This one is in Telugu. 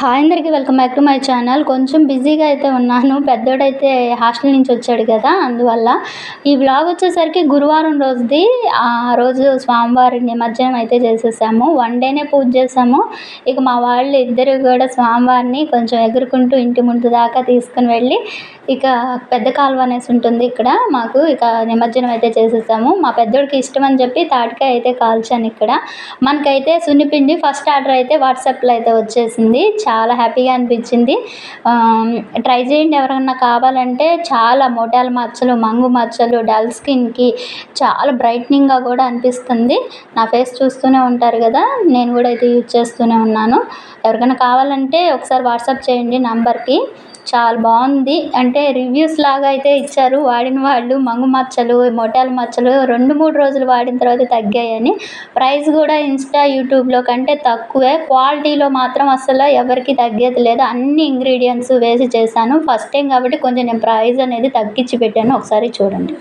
హాయ్ అందరికీ welcome back to my channel. కొంచెం బిజీగా అయితే ఉన్నాను. పెద్దోడైతే హాస్టల్ నుంచి వచ్చాడు కదా అందువల్ల ఈ బ్లాగ్ వచ్చేసరికి గురువారం రోజుది. ఆ రోజు స్వామివారి నిమజ్జనం అయితే చేసేసాము. వన్ డేనే పూజ చేసాము. ఇక మా వాళ్ళు ఇద్దరు కూడా స్వామివారిని కొంచెం ఎగురుకుంటూ ఇంటి ముందు దాకా తీసుకుని వెళ్ళి ఇక పెద్ద కాలువ అనేసి ఉంటుంది ఇక్కడ. మాకు ఇక నిమజ్జనం అయితే చేసేసాము. మా పెద్దోడికి ఇష్టం అని చెప్పి తాటికాయ అయితే కాల్చాను ఇక్కడ. మనకైతే సున్నిపిండి ఫస్ట్ ఆర్డర్ అయితే వాట్సాప్లో అయితే వచ్చేసింది. చాలా హ్యాపీగా అనిపించింది. ట్రై చేయండి ఎవరైనా కావాలంటే చాలా మోటాల మచ్చలు మంగు మచ్చలు డల్ స్కిన్కి చాలా బ్రైట్నింగ్గా కూడా అనిపిస్తుంది. నా ఫేస్ చూస్తూనే ఉంటారు కదా నేను కూడా అయితే యూజ్ చేస్తూనే ఉన్నాను. ఎవరికైనా కావాలంటే ఒకసారి వాట్సాప్ చేయండి నంబర్కి. చాలా బాగుంది. అంటే రివ్యూస్ లాగా అయితే ఇచ్చారు. వాడిన వాళ్ళు మంగు మచ్చలు మొటాల మచ్చలు రెండు మూడు రోజులు వాడిన తర్వాత తగ్గాయని. ప్రైస్ కూడా ఇన్స్టా యూట్యూబ్లో కంటే తక్కువే. క్వాలిటీలో మాత్రం అసలు ఎవరికి తగ్గేది లేదు. అన్ని ఇంగ్రీడియంట్స్ వేసి చేశాను. ఫస్ట్ టైం కాబట్టి కొంచెం నేను ప్రైస్ అనేది తగ్గించి పెట్టాను. ఒకసారి చూడండి.